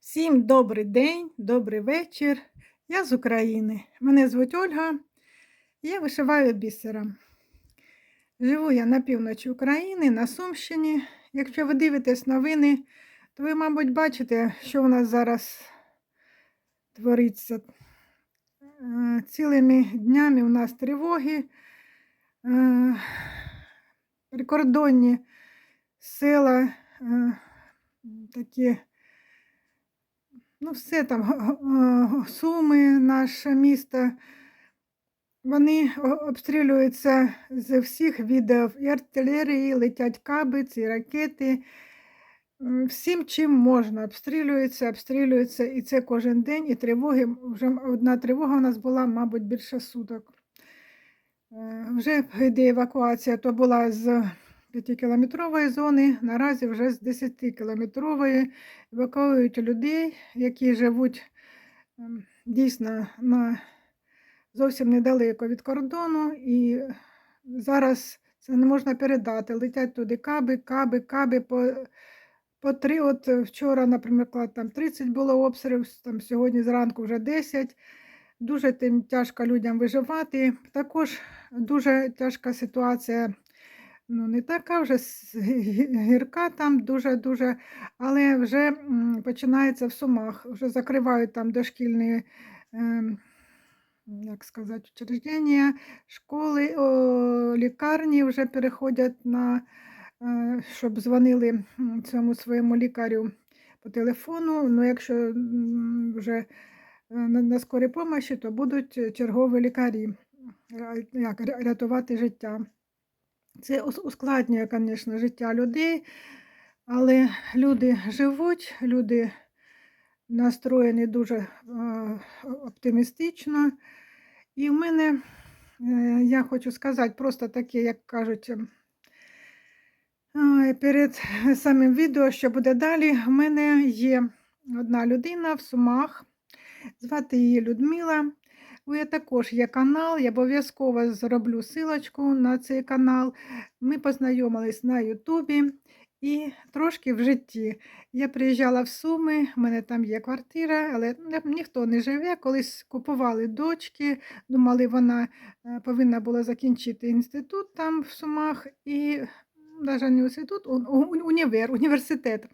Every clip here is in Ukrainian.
Всім добрий день, добрий вечір. Я з України. Мене звуть Ольга. Я вишиваю бісером. Живу я на півночі України, на Сумщині. Якщо ви дивитесь новини, то ви, мабуть, бачите, що у нас зараз твориться. Е, Цілими днями у нас тривоги, е, прикордонні села, е, такі Ну, все там, Суми, наше місто, вони обстрілюються з всіх відео і артилерії, летять кабиці, ракети. Всім чим можна, обстрілюються, обстрілюються, і це кожен день, і тривоги. Вже одна тривога у нас була, мабуть, більше суток. Е, Вже йде евакуація, то була з 5-кілометрової зони, наразі вже з 10-кілометрової евакуюють людей, які живуть ем, дійсно на зовсім недалеко від кордону, і зараз це не можна передати. Летять туди каби, каби, каби по, по три. От вчора, наприклад, там 30 було обстрілів, там сьогодні зранку вже 10. Дуже тим тяжко людям виживати. Також дуже тяжка ситуація. Ну, не така вже гірка там дуже-дуже, але вже починається в Сумах. Вже закривають там дошкільні, ем, як сказати, учреждення, школи, о, лікарні вже переходять на, е, щоб дзвонили цьому своєму лікарю по телефону. Ну, якщо вже е, на, на скорій помощі, то будуть чергові лікарі як, рятувати життя. Це ускладнює, звісно, життя людей, але люди живуть, люди настроєні дуже е, оптимістично. І в мене, е, я хочу сказати, просто таке, як кажуть, ем, перед самим відео, що буде далі, в мене є одна людина в Сумах, звати її Людмила. У я також є канал, я обов'язково зроблю силочку на цей канал. Ми познайомились на Ютубі і трошки в житті. Я приїжджала в Суми, в мене там є квартира, але ніхто не живе. Колись купували дочки, думали, вона е, повинна була закінчити інститут там в Сумах і навіть не інститут, універ, університет.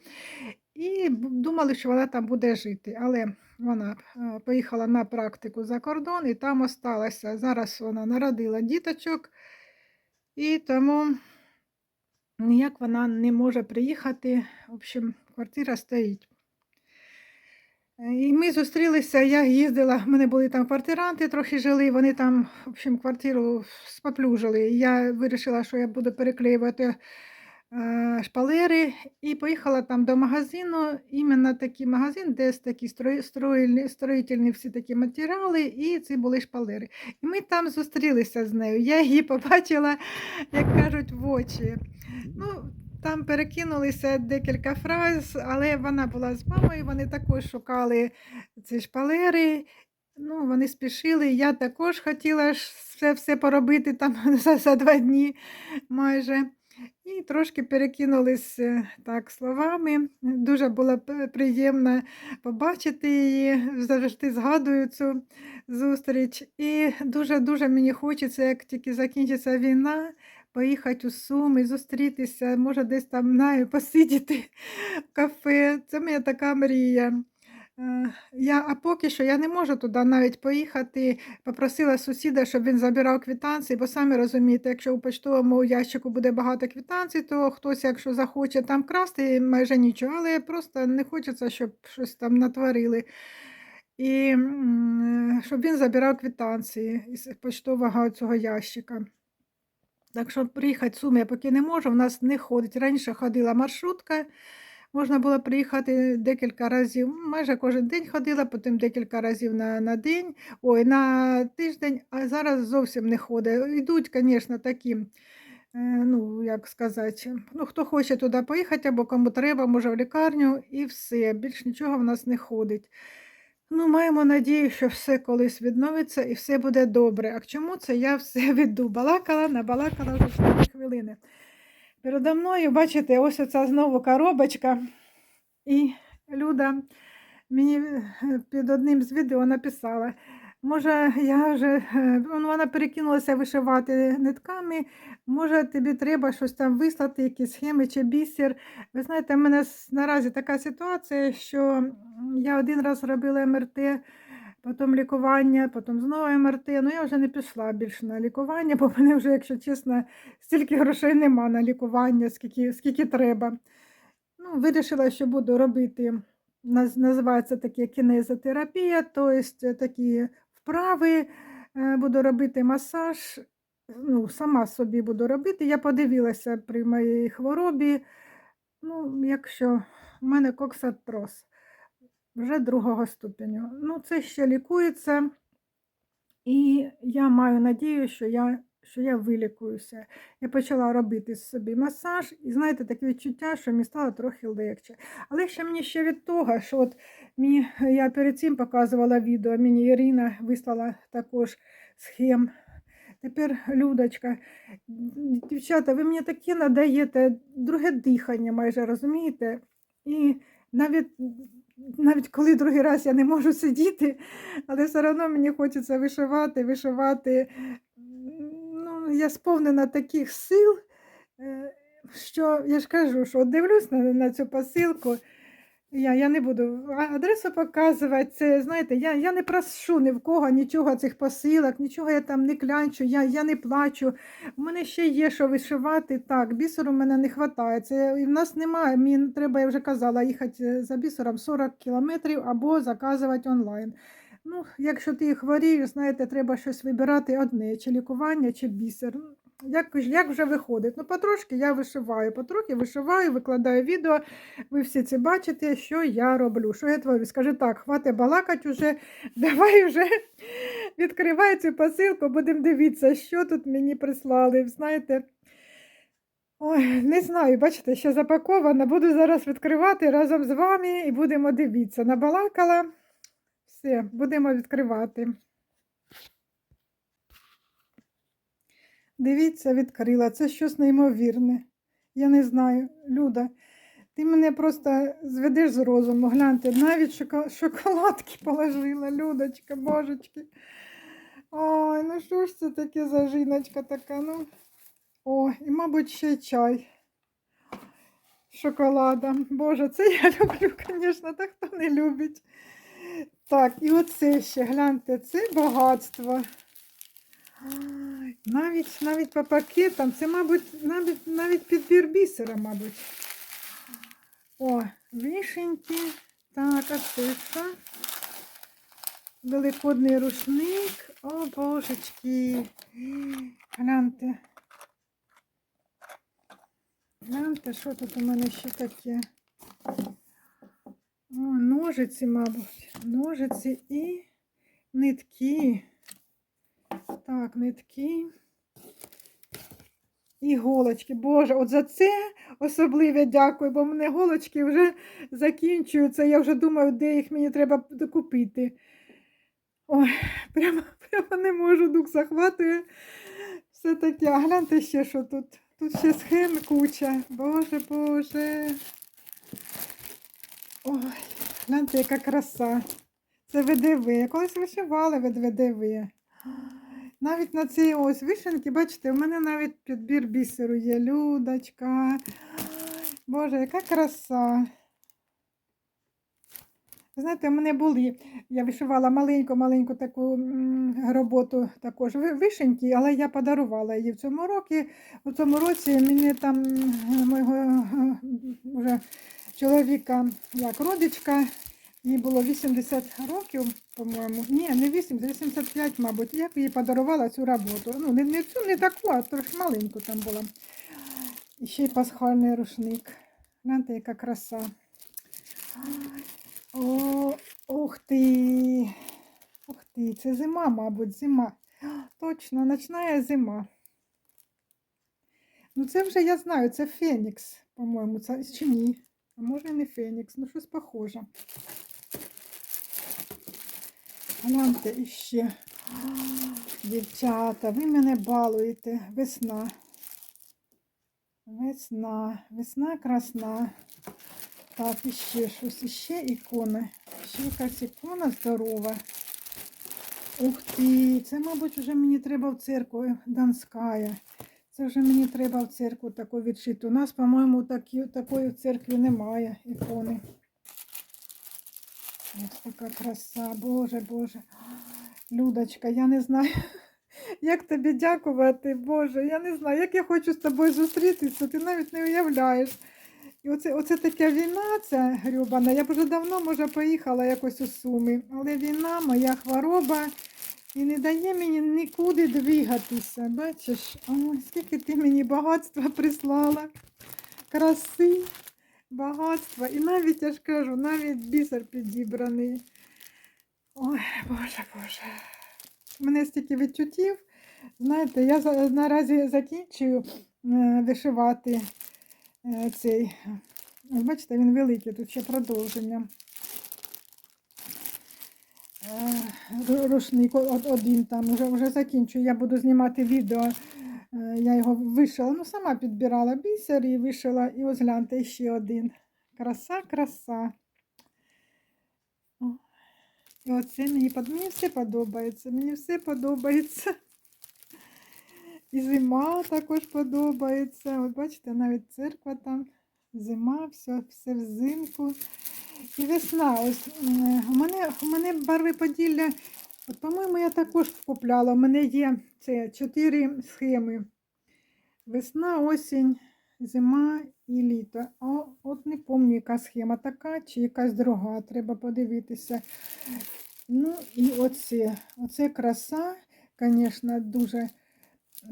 І думали, що вона там буде жити. Але вона е, поїхала на практику за кордон і там осталася. Зараз вона народила діточок, і тому ніяк вона не може приїхати. В общем, квартира стоїть. Е, І ми зустрілися, я їздила, в мене були там квартиранти, трохи жили, вони там, в общем, квартиру споплюжили. Я вирішила, що я буду переклеювати шпалери і поїхала там до магазину, іменно такий магазин, де такі строїльні, строїтельні всі такі матеріали, і ці були шпалери. І ми там зустрілися з нею. Я її побачила, як кажуть, в очі. Ну, там перекинулися декілька фраз, але вона була з мамою, вони також шукали ці шпалери. Ну, вони спішили. Я також хотіла все, все поробити там за, за два дні майже. І трошки перекинулись е, так словами. Дуже було приємно побачити її. Завжди згадую цю зустріч. І дуже-дуже мені хочеться, як тільки закінчиться війна, поїхати у Суми, зустрітися, може десь там знаю, посидіти в кафе. Це моя така мрія. Е, Я, а поки що я не можу туди навіть поїхати. Попросила сусіда, щоб він забирав квитанції, бо самі розумієте, якщо у почтовому ящику буде багато квитанцій, то хтось, якщо захоче там красти, майже нічого, але просто не хочеться, щоб щось там натворили. І щоб він забирав квитанції із почтового цього ящика. Так що приїхати в Суми я поки не можу, в нас не ходить. Раніше ходила маршрутка, можна було приїхати декілька разів, майже кожен день ходила, потім декілька разів на, на день, ой, на тиждень, а зараз зовсім не ходить. Йдуть, звісно, такі, е, ну, як сказати, ну, хто хоче туди поїхати, або кому треба, може в лікарню, і все. Більш нічого в нас не ходить. Ну, маємо надію, що все колись відновиться і все буде добре. А к чому це я все веду? Балакала, набалакала вже 4 хвилини. Передо мною, бачите, ось оця знову коробочка. І Люда мені е, під одним з відео написала. Може, я вже е, вона перекинулася вишивати нитками. Може, тобі треба щось там вислати, якісь схеми чи бісер. Ви знаєте, в мене наразі така ситуація, що я один раз робила МРТ, потім лікування, потім знову МРТ. Ну я вже не пішла більше на лікування, бо в мене вже, якщо чесно, стільки грошей нема на лікування, скільки, скільки треба. Ну, вирішила, що буду робити, наз- називається таке кінезотерапія, тобто такі вправи, е, буду робити масаж, ну, сама собі буду робити. Я подивилася при моїй хворобі, ну, якщо в мене коксатроз вже другого ступеню. Ну, це ще лікується, і я маю надію, що я, що я вилікуюся. Я почала робити собі масаж, і знаєте, таке відчуття, що мені стало трохи легше. Але ще мені ще від того, що от мені, я перед цим показувала відео, мені Ірина вислала також схем. Тепер Людочка, дівчата, ви мені таке надаєте друге дихання майже, розумієте? І навіть, навіть коли другий раз я не можу сидіти, але все одно мені хочеться вишивати, вишивати. Ну, я сповнена таких сил, е, що я ж кажу, що дивлюсь на, на цю посилку. Я, я не буду адресу показувати. Це, знаєте, я, я не прошу ні в кого нічого цих посилок, нічого я там не клянчу, я, я не плачу. У мене ще є що вишивати. Так, бісеру в мене не вистачає. Це, в нас немає. Мені треба, я вже казала, їхати за бісером 40 кілометрів або заказувати онлайн. Ну, якщо ти хворієш, знаєте, треба щось вибирати одне, чи лікування, чи бісер. Як, як вже виходить? Ну, потрошки я вишиваю, потрохи вишиваю, викладаю відео. Ви всі це бачите, що я роблю. Що я творю? Скажи так, хватить балакать уже, давай вже відкривай цю посилку, будемо дивитися, що тут мені прислали. Знаєте, ой, не знаю, бачите, ще запакована. Буду зараз відкривати разом з вами і будемо дивитися. Набалакала. Все, будемо відкривати. Дивіться, відкрила. Це щось неймовірне. Я не знаю, Люда. Ти мене просто зведеш з розуму. Гляньте, навіть шоколадки положила, Людочка, божечки. Ой, ну що ж це таке за жіночка така? Ну. О, і, мабуть, ще чай. Шоколадом. Боже, це я люблю, звісно, так хто не любить. Так, і оце ще, гляньте, це багатство. Навіть, навіть по пакетам, це, мабуть, навіть, навіть підбір бісера, мабуть. О, вишеньки. Так, а це? Великодний рушник. О, божечки. Гляньте. Гляньте, що тут у мене ще таке. О, ножиці, мабуть. Ножиці і нитки. Так, нитки. Іголочки. Боже, от за це особливе дякую, бо в мене голочки вже закінчуються. Я вже думаю, де їх мені треба купити. Ой, прямо, прямо не можу, дух захватує. Все таке. А гляньте ще, що тут. Тут ще схем куча. Боже, Боже. Ой, гляньте, яка краса. Це ВДВ. Колись вишивала від ВДВ. Навіть на цій ось вишенки, бачите, у мене навіть підбір бісеру є. Людочка. Боже, яка краса. Знаєте, у мене були. Я вишивала маленьку-маленьку таку роботу також вишеньки, але я подарувала її в цьому році. У цьому році мені там м, мого е, вже чоловіка, як родичка, їй було 80 років, по-моєму. Ні, не 80, 85, мабуть. Я їй подарувала цю роботу. Ну, не, не цю, не таку, а трохи маленьку там була. І ще й пасхальний рушник. Гляньте, яка краса. О, ух ти. Ух ти, це зима, мабуть, зима. Точно, ночна зима. Ну, це вже я знаю, це Фенікс, по-моєму, це чи ні. А може не Фенікс, ну щось похоже. Гляньте іще. Дівчата, ви мене балуєте. Весна. Весна, весна красна. Так, і ще щось, і ще ікона. Ще якась ікона здорова. Ух ти, це, мабуть, вже мені треба в церкву Донська. Це вже мені треба в церкву таку відшити. У нас, по-моєму, такої в церкві немає ікони. Ось така краса, Боже, Боже. Людочка, я не знаю, як тобі дякувати, Боже. Я не знаю, як я хочу з тобою зустрітися, ти навіть не уявляєш. І оце, оце така війна, ця грюбана. Я б вже давно, може, поїхала якось у Суми. Але війна, моя хвороба, і не дає мені нікуди двигатися. Бачиш, ой, скільки ти мені багатства прислала, краси, багатства. І навіть, я ж кажу, навіть бісер підібраний. Ой, Боже, Боже. У мене стільки відчуттів. Знаєте, я наразі закінчую е, вишивати е, цей. Бачите, він великий, тут ще продовження. Е, Рушник один там вже, вже закінчую. Я буду знімати відео. Е, Я його вишила, ну сама підбирала бісер і вишила. І ось гляньте ще один. Краса, краса. І оце мені, мені все подобається. Мені все подобається. І зима також подобається. От бачите, навіть церква там, зима, все, все взимку. І весна. Ось у мене, у мене барви Поділля. От, по-моєму, я також купляла. У мене є це чотири схеми. Весна, осінь, зима і літо. А от не пам'ятаю, яка схема така чи якась друга. Треба подивитися. Ну і оце. Оце краса, звісно, дуже.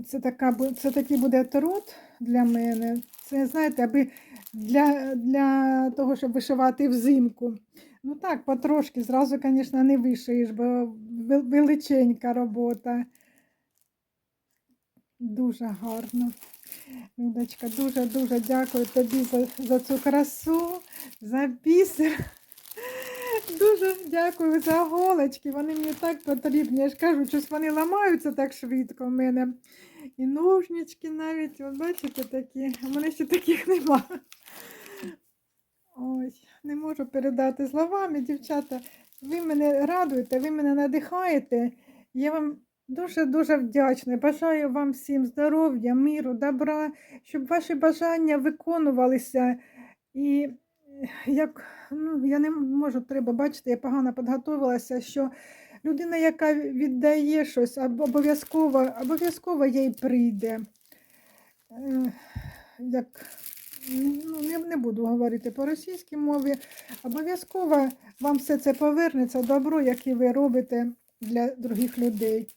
Це, така, це такий буде труд для мене. Це, знаєте, аби для, для того, щоб вишивати взимку. Ну так, потрошки, зразу, звісно, не вишиєш, бо величенька робота. Дуже гарно. Людочка, дуже-дуже дякую тобі за, за цю красу, за бісер. Дуже дякую за голочки. Вони мені так потрібні. Я ж кажу, щось вони ламаються так швидко в мене. І ножнички навіть, от бачите, такі. У мене ще таких нема. Ой, не можу передати словами, дівчата. Ви мене радуєте, ви мене надихаєте. Я вам дуже-дуже вдячна. Бажаю вам всім здоров'я, миру, добра, щоб ваші бажання виконувалися. І е, як ну, я не можу, треба бачити, я погано підготувалася, що людина, яка віддає щось, обов'язково, обов'язково їй прийде. Е, Як, ну, не, не буду говорити по російській мові. Обов'язково вам все це повернеться добро, яке ви робите для других людей.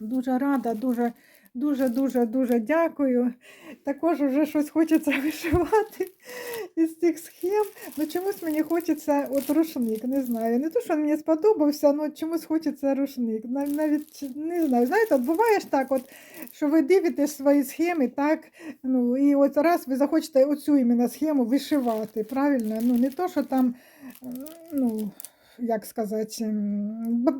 Дуже рада, дуже, дуже, дуже, дуже дякую. Також вже щось хочеться вишивати із цих схем. Ну чомусь мені хочеться от рушник, не знаю. Не то, що він мені сподобався, але чомусь хочеться рушник. Нав- Навіть не знаю. Знаєте, от буває ж так, от, що ви дивитесь свої схеми, так, ну, і от раз ви захочете оцю іменно схему вишивати, правильно? Ну, не то, що там, ну, як сказати,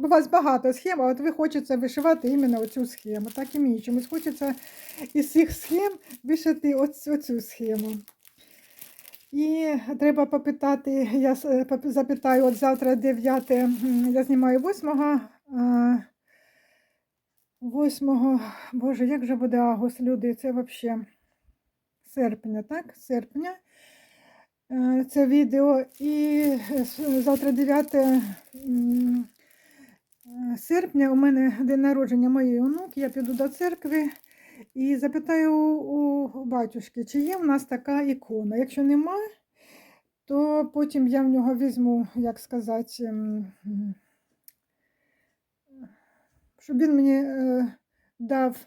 у вас багато схем, а от ви хочеться вишивати іменно оцю схему. Так і мені чомусь хочеться із цих схем вишити оцю схему. І треба попитати, я е, запитаю, от завтра 9, я знімаю 8, а, 8, боже, як же буде август, люди, це взагалі серпня, так? Серпня. Е, Це відео. І е, завтра 9 е, серпня у мене день народження моєї онуки. Я піду до церкви і запитаю у, батюшки, чи є в нас така ікона. Якщо нема, то потім я в нього візьму, як сказати, щоб він мені е, дав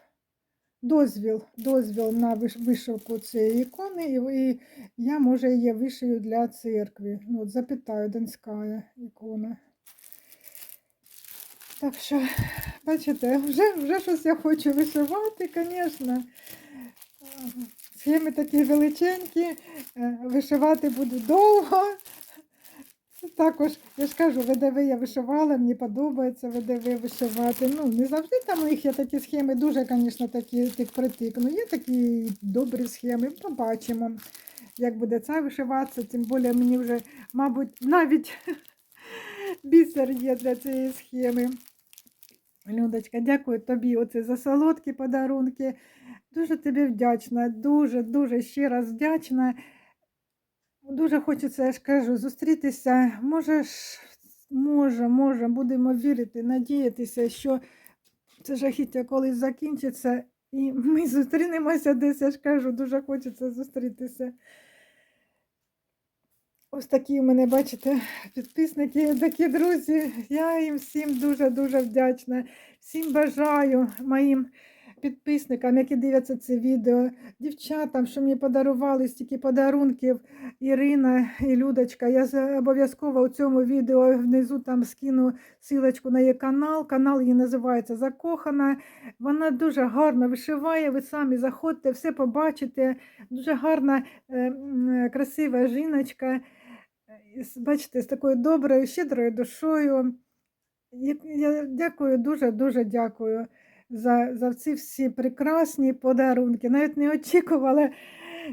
дозвіл, дозвіл на вишивку цієї ікони, і я, може, її вишию для церкви. Ну, от запитаю, Донська ікона. Так що, бачите, вже, вже щось я хочу вишивати, звісно. Схеми такі величенькі, е, вишивати буду довго. Також, я ж кажу, ВДВ я вишивала, мені подобається ВДВ вишивати. Ну, не завжди там у них є такі схеми, дуже, звісно, такі тик-притик. Ну, є такі добрі схеми, побачимо. як буде це вишиватися, тим більше мені вже, мабуть, навіть бісер є для цієї схеми. Людочка, дякую тобі оце за солодкі подарунки. Дуже тобі вдячна, дуже, дуже ще раз вдячна. Дуже хочеться, я ж кажу, зустрітися. Може, ж, може, може, будемо вірити, надіятися, що це жахіття колись закінчиться, і ми зустрінемося десь, я ж кажу, дуже хочеться зустрітися. Ось такі у мене, бачите, підписники, такі друзі. Я їм всім дуже-дуже вдячна. Всім бажаю моїм підписникам, які дивляться це відео, дівчатам, що мені подарували стільки подарунків, Ірина і Людочка. Я обов'язково у цьому відео внизу там скину силочку на її канал. Канал її називається Закохана. Вона дуже гарно вишиває. Ви самі заходьте, все побачите. Дуже гарна, е, красива жіночка. Е, Бачите, з такою доброю, щедрою душою. Я, дякую, дуже-дуже дякую за, за ці всі прекрасні подарунки. Навіть не очікувала,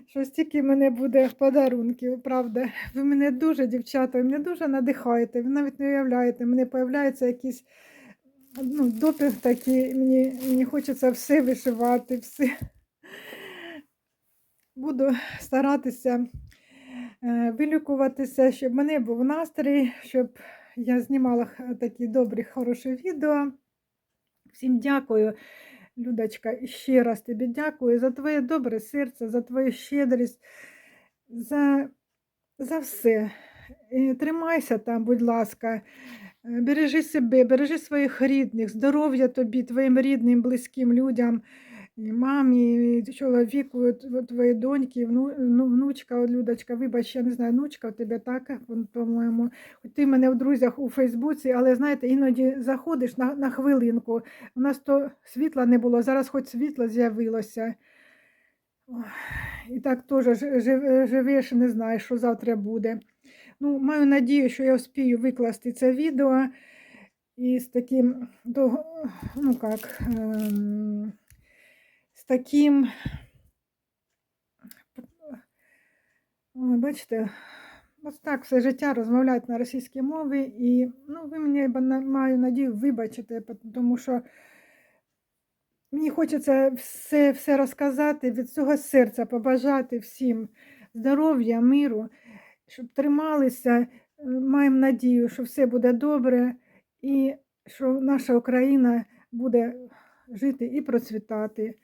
що стільки мене буде подарунків, правда. Ви мене дуже, дівчата, ви мене дуже надихаєте. Ви навіть не уявляєте, мене появляються якісь ну, допір такі, мені, мені хочеться все вишивати, все. Буду старатися е, вилікуватися, щоб мене був настрій, щоб я знімала такі добрі, хороші відео. Всім дякую, Людочка, ще раз тобі дякую за твоє добре серце, за твою щедрість, за, за все. І тримайся там, будь ласка. Е, Бережи себе, бережи своїх рідних, здоров'я тобі, твоїм рідним, близьким людям, мамі, і чоловіку, т- твоїй доньки, ну, внучка, от Людочка, вибач, я не знаю, внучка у тебе так, по-моєму. Ти мене в друзях у Фейсбуці, але знаєте, іноді заходиш на, на хвилинку. У нас то світла не було, зараз хоч світло з'явилося. І так теж жи- жив- живеш, не знаєш, що завтра буде. Ну, маю надію, що я успію викласти це відео і з таким, ну як, ем, таким, ой, бачите, ось так все життя розмовляють на російській мові, і ну, ви мені маю надію вибачити, тому що мені хочеться все, все розказати, від цього серця побажати всім здоров'я, миру, щоб трималися. Е, Маємо надію, що все буде добре і що наша Україна буде жити і процвітати,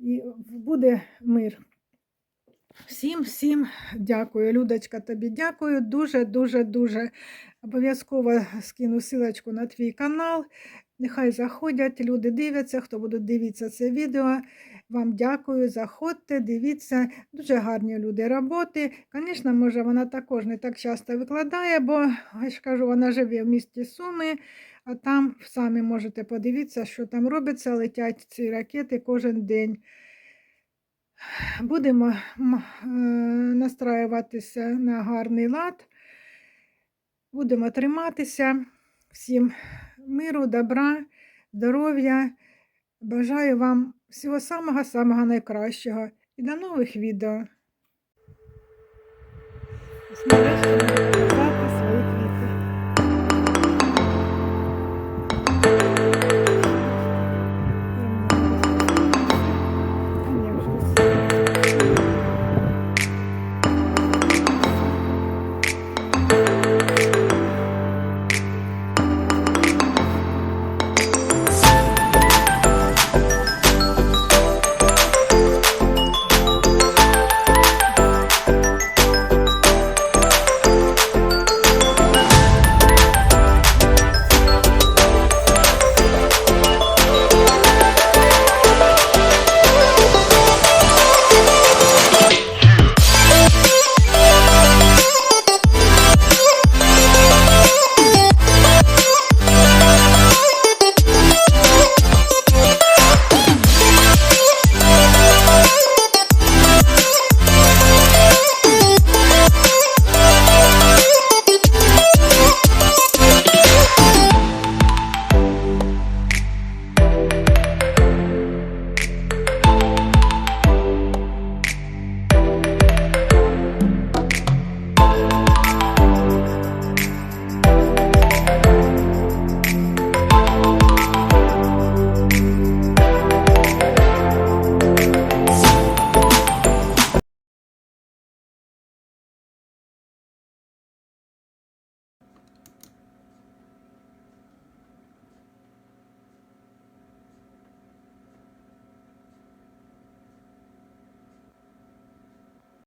і буде мир. Всім, всім дякую. Людочка, тобі дякую. Дуже, дуже, дуже. Обов'язково скину силочку на твій канал. Нехай заходять, люди дивляться, хто буде дивитися це відео. Вам дякую, заходьте, дивіться. Дуже гарні люди роботи. Звісно, може, вона також не так часто викладає, бо я ж кажу, вона живе в місті Суми, а там самі можете подивитися, що там робиться, летять ці ракети кожен день. Будемо е, настраюватися на гарний лад. Будемо триматися. Всім миру, добра, здоров'я. Бажаю вам всього самого-самого найкращого. І до нових відео.